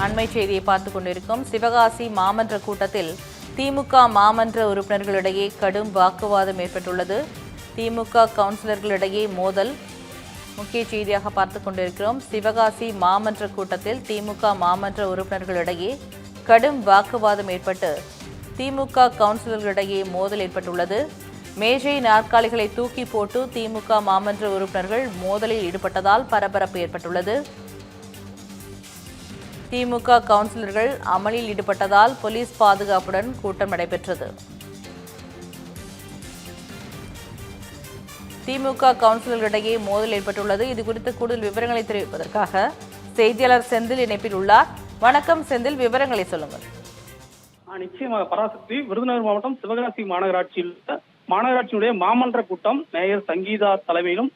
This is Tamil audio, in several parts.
அண்மை செய்தியை பார்த்துக் கொண்டிருக்கும். சிவகாசி மாமன்ற கூட்டத்தில் திமுக மாமன்ற உறுப்பினர்களிடையே கடும் வாக்குவாதம் ஏற்பட்டுள்ளது. திமுக கவுன்சிலர்களிடையே மோதல். முக்கிய செய்தியாக பார்த்துக் கொண்டிருக்கிறோம். சிவகாசி மாமன்ற கூட்டத்தில் திமுக மாமன்ற உறுப்பினர்களிடையே கடும் வாக்குவாதம் ஏற்பட்டு திமுக கவுன்சிலர்களிடையே மோதல் ஏற்பட்டுள்ளது. மேஜை நாற்காலிகளை தூக்கி போட்டு திமுக மாமன்ற உறுப்பினர்கள் மோதலில் ஈடுபட்டதால் பரபரப்பு ஏற்பட்டுள்ளது. திமுக கவுன்சிலர்கள் அமளியில் ஈடுபட்டதால் போலீஸ் பாதுகாப்புடன் கூட்டம் நடைபெற்றது. திமுக கவுன்சிலர்களிடையே மோதல் ஏற்பட்டுள்ளது. இது குறித்து கூடுதல் விவரங்களை தெரிவிப்பதற்காக செய்தியாளர் செந்தில் இணைப்பில் உள்ளார். வணக்கம் செந்தில் விவரங்களை சொல்லுங்கள். நிச்சயமாக பராசக்தி விருதுநகர் மாவட்டம் சிவகாசி மாநகராட்சியில் மாநகராட்சியினுடைய மாமன்ற கூட்டம் மேயர் சங்கீதா தலைமையிலும்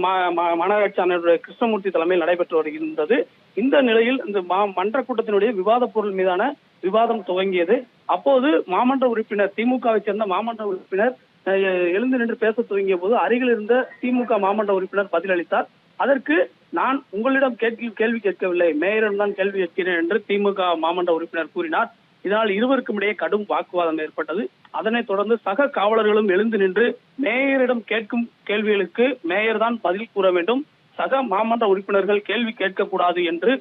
மாநகராட்சி ஆணையருடைய கிருஷ்ணமூர்த்தி தலைமையில் நடைபெற்று வருகின்றது. இந்த நிலையில் இந்த மன்ற கூட்டத்தினுடைய விவாத பொருள் மீதான விவாதம் துவங்கியது. அப்போது மாமன்ற உறுப்பினர் திமுகவை சேர்ந்த மாமன்ற உறுப்பினர் அஹ், எழுந்து நின்று பேச துவங்கிய போது அருகில் இருந்த திமுக மாமன்ற உறுப்பினர் பதிலளித்தார். அதற்கு நான் உங்களிடம் கேள்வி கேட்கவில்லை. மேயரிடம் தான் கேள்வி கேட்கிறேன் என்று திமுக மாமன்ற உறுப்பினர் கூறினார். இதனால் இருவருக்கும் இடையே கடும் வாக்குவாதம் ஏற்பட்டது. அதனைத் தொடர்ந்து சக காவலர்களும் எழுந்து நின்று மேயரிடம் கேட்கும் கேள்விகளுக்கு மேயர் தான் பதில் கூற வேண்டும். சக மாமன்ற உறுப்பினர்கள் கேள்வி கேட்கக்கூடாது என்று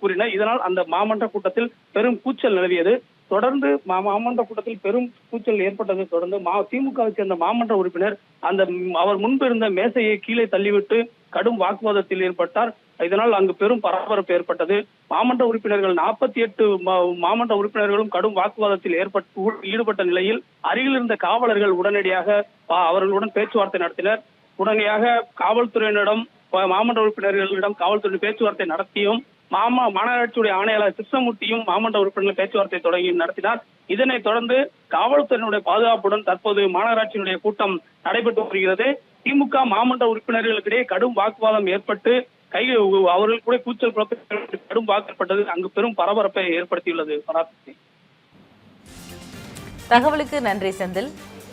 கூறினர் இதனால் அந்த மாமன்ற கூட்டத்தில் பெரும் கூச்சல் நிலவியது. தொடர்ந்து மா- மாமன்ற கூட்டத்தில் பெரும் கூச்சல் ஏற்பட்டதை தொடர்ந்து மா திமுகவை சேர்ந்த மாமன்ற உறுப்பினர் அந்த அவர் முன்பு இருந்த மேசையை கீழே தள்ளிவிட்டு கடும் வாக்குவாதத்தில் ஏற்பட்டார். இதனால் அங்கு பெரும் பரபரப்பு ஏற்பட்டது. மாமன்ற உறுப்பினர்கள் நாற்பத்தி எட்டு மாமன்ற உறுப்பினர்களும் கடும் வாக்குவாதத்தில் ஏற்பட்டு ஈடுபட்ட நிலையில் அருகில் இருந்த காவலர்கள் உடனடியாக அவர்களுடன் பேச்சுவார்த்தை நடத்தினர். உடனடியாக காவல்துறையினரிடம் மாமன்ற உறுப்பினர்களிடம் காவல்துறை பேச்சுவார்த்தை நடத்தியும் மாமா மாநகராட்சியுடைய ஆணையாளர் கிருஷ்ணமூர்த்தியும் மாமன்ற உறுப்பினர்கள் பேச்சுவார்த்தை தொடங்கி நடத்தினார். இதனைத் தொடர்ந்து காவல்துறையினுடைய பாதுகாப்புடன் தற்போது மாநகராட்சியினுடைய கூட்டம் நடைபெற்று வருகிறது. திமுக மாமன்ற உறுப்பினர்களுக்கிடையே கடும் வாக்குவாதம் ஏற்பட்டு கை அவர்கள் கூட கூச்சல் குழப்பத்தில் கடும் வாக்கப்பட்டது அங்கு பெரும் பரபரப்பை ஏற்படுத்தியுள்ளது. தகவலுக்கு நன்றி செந்தில்.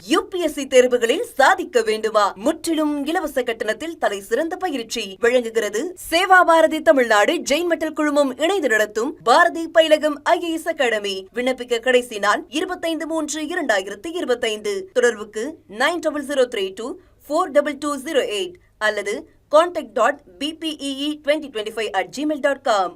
யுபிஎஸ்சி தேர்வுகளில் சாதிக்க வேண்டுமா? முற்றிலும் இலவச கட்டணத்தில் தலை சிறந்த பயிற்சி வழங்குகிறது. சேவா பாரதி தமிழ்நாடு ஜெயின் மெட்டல் குழுமம் இணைந்து நடத்தும் பாரதி பயிலகம் ஐஏஎஸ் அகாடமி. விண்ணப்பிக்க கடைசி நாள் இருபத்தைந்து மூன்று இரண்டாயிரத்தி இருபத்தைந்து. தொடர்புக்கு nine double zero three two four double two zero eight அல்லது contact dot BBEE twenty twenty five at Gmail dot com